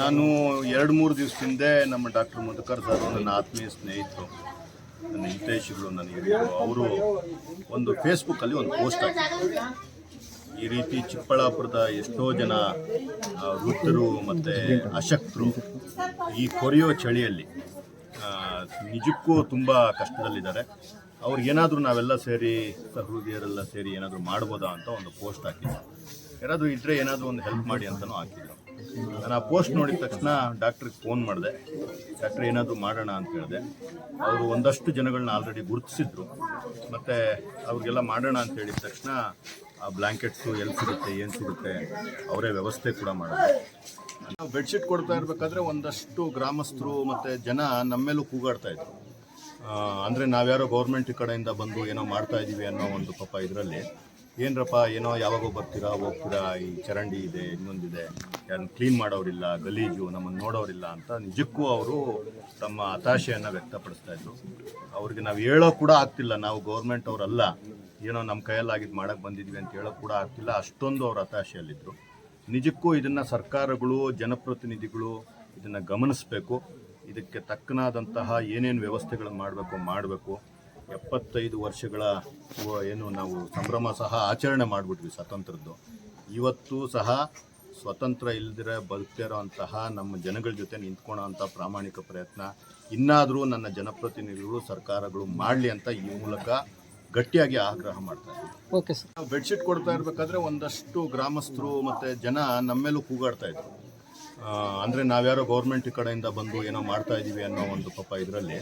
ನಾನು ಎರಡು ಮೂರು ದಿವಸ ಹಿಂದೆ ನಮ್ಮ ಡಾಕ್ಟರ್ ಮಧುಕರ್ ಸರ್ ನನ್ನ ಆತ್ಮೀಯ ಸ್ನೇಹಿತರು, ನನ್ನ ಹಿತೈಷಿಗಳು ನನಗೆ ಅವರು ಒಂದು ಫೇಸ್ಬುಕ್ಕಲ್ಲಿ ಒಂದು ಪೋಸ್ಟ್ ಹಾಕಿದ್ರು. ಈ ರೀತಿ ಚಿಕ್ಕಬಳ್ಳಾಪುರದ ಎಷ್ಟೋ ಜನ ವೃದ್ಧರು ಮತ್ತು ಅಶಕ್ತರು ಈ ಕೊರೆಯೋ ಚಳಿಯಲ್ಲಿ ನಿಜಕ್ಕೂ ತುಂಬ ಕಷ್ಟದಲ್ಲಿದ್ದಾರೆ. ಅವ್ರಿಗೇನಾದರೂ ನಾವೆಲ್ಲ ಸೇರಿ ಸಹೃದಯರೆಲ್ಲ ಸೇರಿ ಏನಾದರೂ ಮಾಡ್ಬೋದಾ ಅಂತ ಒಂದು ಪೋಸ್ಟ್ ಹಾಕಿದ್ರು. ಯಾರಾದರೂ ಇದ್ದರೆ ಏನಾದರೂ ಒಂದು ಹೆಲ್ಪ್ ಮಾಡಿ ಅಂತಲೂ ಹಾಕಿದ್ರು. ನಾನು ಆ ಪೋಸ್ಟ್ ನೋಡಿದ ತಕ್ಷಣ ಡಾಕ್ಟ್ರಿಗೆ ಫೋನ್ ಮಾಡಿದೆ. ಡಾಕ್ಟ್ರ್ ಏನಾದರೂ ಮಾಡೋಣ ಅಂತ ಹೇಳಿದೆ. ಅವರು ಒಂದಷ್ಟು ಜನಗಳನ್ನ ಆಲ್ರೆಡಿ ಗುರುತಿಸಿದ್ರು. ಮತ್ತು ಅವ್ರಿಗೆಲ್ಲ ಮಾಡೋಣ ಅಂತ ಹೇಳಿದ ತಕ್ಷಣ ಆ ಬ್ಲ್ಯಾಂಕೆಟ್ಸು ಎಲ್ಲಿ ಸಿಗುತ್ತೆ, ಏನು ಸಿಗುತ್ತೆ, ಅವರೇ ವ್ಯವಸ್ಥೆ ಕೂಡ ಮಾಡಿದೆ. ನಾವು ಬೆಡ್ಶೀಟ್ ಕೊಡ್ತಾ ಇರಬೇಕಾದ್ರೆ ಒಂದಷ್ಟು ಗ್ರಾಮಸ್ಥರು ಮತ್ತು ಜನ ನಮ್ಮ ಮೇಲೂ ಕೂಗಾಡ್ತಾ ಇದ್ರು. ಅಂದರೆ ನಾವ್ಯಾರೋ ಗೌರ್ಮೆಂಟ್ ಕಡೆಯಿಂದ ಬಂದು ಏನೋ ಮಾಡ್ತಾ ಇದೀವಿ ಅನ್ನೋ ಒಂದು ಪಾಪ ಇದರಲ್ಲಿ. ಏನ್ರಪ್ಪ, ಏನೋ ಯಾವಾಗೋ ಬರ್ತೀರಾ, ಹೋಗ್ತೀರಾ, ಈ ಚರಂಡಿ ಇದೆ, ಇನ್ನೊಂದಿದೆ. ಯಾರು ಕ್ಲೀನ್ ಮಾಡೋರಿಲ್ಲ, ಗಲೀಜು, ನಮ್ಮನ್ನು ನೋಡೋರಿಲ್ಲ ಅಂತ ನಿಜಕ್ಕೂ ಅವರು ತಮ್ಮ ಹತಾಶೆಯನ್ನು ವ್ಯಕ್ತಪಡಿಸ್ತಾ ಇದ್ರು. ಅವ್ರಿಗೆ ನಾವು ಹೇಳೋ ಕೂಡ ಆಗ್ತಿಲ್ಲ. ನಾವು ಗೌರ್ಮೆಂಟ್ ಅವರಲ್ಲ. ಏನೋ ನಮ್ಮ ಕೈಯಲ್ಲಾಗಿದ್ದು ಮಾಡಕ್ಕೆ ಬಂದಿದ್ವಿ ಅಂತ ಹೇಳೋ ಕೂಡ ಆಗ್ತಿಲ್ಲ. ಅಷ್ಟೊಂದು ಅವ್ರ ಹತಾಶೆಯಲ್ಲಿದ್ದರು ನಿಜಕ್ಕೂ ಇದನ್ನು ಸರ್ಕಾರಗಳು, ಜನಪ್ರತಿನಿಧಿಗಳು ಇದನ್ನು ಗಮನಿಸಬೇಕು. ಇದಕ್ಕೆ ತಕ್ಕನಾದಂತಹ ಏನೇನು ವ್ಯವಸ್ಥೆಗಳನ್ನು ಮಾಡಬೇಕು ಮಾಡಬೇಕು. ಎಪ್ಪತ್ತೈದು ವರ್ಷಗಳ ಏನು ನಾವು ಸಂಭ್ರಮ ಸಹ ಆಚರಣೆ ಮಾಡಿಬಿಟ್ವಿ ಸ್ವಾತಂತ್ರ್ಯದ್ದು ಇವತ್ತು ಸಹ ಸ್ವತಂತ್ರ ಇಲ್ಲದಿರ ಬದುಕ್ತಿರೋ ಅಂತಹ ನಮ್ಮ ಜನಗಳ ಜೊತೆ ನಿಂತ್ಕೊಳ್ಳೋ ಅಂಥ ಪ್ರಾಮಾಣಿಕ ಪ್ರಯತ್ನ. ಇನ್ನಾದರೂ ನನ್ನ ಜನಪ್ರತಿನಿಧಿಗಳು ಸರ್ಕಾರಗಳು ಮಾಡಲಿ ಅಂತ ಈ ಮೂಲಕ ಗಟ್ಟಿಯಾಗಿ ಆಗ್ರಹ ಮಾಡ್ತಾರೆ ಓಕೆ ಸರ್. ನಾವು ಬೆಡ್ಶೀಟ್ ಕೊಡ್ತಾ ಇರಬೇಕಾದ್ರೆ ಒಂದಷ್ಟು ಗ್ರಾಮಸ್ಥರು ಮತ್ತು ಜನ ನಮ್ಮೇಲೂ ಕೂಗಾಡ್ತಾ ಇದ್ರು. ಅಂದರೆ ಅಂದ್ರೆ ನಾವ್ಯಾರೋ ಗೌರ್ಮೆಂಟ್ ಕಡೆಯಿಂದ ಬಂದು ಏನೋ ಮಾಡ್ತಾ ಇದ್ದೀವಿ ಅನ್ನೋ ಒಂದು ಪಾಪ ಇದರಲ್ಲಿ.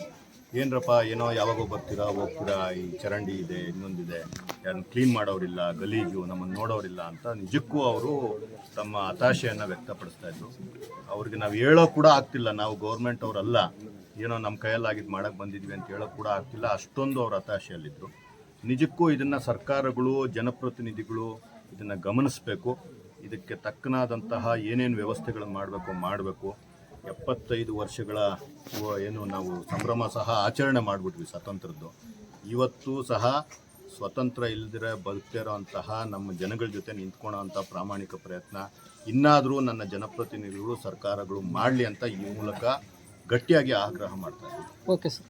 ಏನ್ರಪ್ಪ, ಏನೋ ಯಾವಾಗೋ ಬರ್ತೀರಾ, ಹೋಗ್ತೀರಾ, ಈ ಚರಂಡಿ ಇದೆ, ಇನ್ನೊಂದಿದೆ. ಯಾರನ್ನು ಕ್ಲೀನ್ ಮಾಡೋರಿಲ್ಲ, ಗಲೀಜು, ನಮ್ಮನ್ನು ನೋಡೋರಿಲ್ಲ ಅಂತ ನಿಜಕ್ಕೂ ಅವರು ತಮ್ಮ ಹತಾಶೆಯನ್ನು ವ್ಯಕ್ತಪಡಿಸ್ತಾ ಇದ್ರು. ಅವ್ರಿಗೆ ನಾವು ಹೇಳೋ ಕೂಡ ಆಗ್ತಿಲ್ಲ. ನಾವು ಗೌರ್ಮೆಂಟ್ ಅವರಲ್ಲ. ಏನೋ ನಮ್ಮ ಕೈಯಲ್ಲಾಗಿದ್ದು ಮಾಡೋಕ್ಕೆ ಬಂದಿದ್ವಿ ಅಂತ ಹೇಳೋಕೆ ಕೂಡ ಆಗ್ತಿಲ್ಲ. ಅಷ್ಟೊಂದು ಅವ್ರ ಹತಾಶೆಯಲ್ಲಿದ್ದರು ನಿಜಕ್ಕೂ ಇದನ್ನು ಸರ್ಕಾರಗಳು, ಜನಪ್ರತಿನಿಧಿಗಳು ಇದನ್ನು ಗಮನಿಸಬೇಕು. ಇದಕ್ಕೆ ತಕ್ಕನಾದಂತಹ ಏನೇನು ವ್ಯವಸ್ಥೆಗಳನ್ನು ಮಾಡಬೇಕು ಮಾಡಬೇಕು. ಎಪ್ಪತ್ತೈದು ವರ್ಷಗಳ ಏನು ನಾವು ಸಂಭ್ರಮ ಸಹ ಆಚರಣೆ ಮಾಡಿಬಿಟ್ವಿ ಸ್ವಾತಂತ್ರ್ಯದ್ದು ಇವತ್ತು ಸಹ ಸ್ವತಂತ್ರ ಇಲ್ಲದಿರ ಬದುಕ್ತಿರೋ ನಮ್ಮ ಜನಗಳ ಜೊತೆ ನಿಂತ್ಕೊಳ್ಳೋ ಅಂಥ ಪ್ರಾಮಾಣಿಕ ಪ್ರಯತ್ನ. ಇನ್ನಾದರೂ ನನ್ನ ಜನಪ್ರತಿನಿಧಿಗಳು, ಸರ್ಕಾರಗಳು ಮಾಡಲಿ ಅಂತ ಈ ಮೂಲಕ ಗಟ್ಟಿಯಾಗಿ ಆಗ್ರಹ ಮಾಡ್ತಾರೆ ಓಕೆ ಸರ್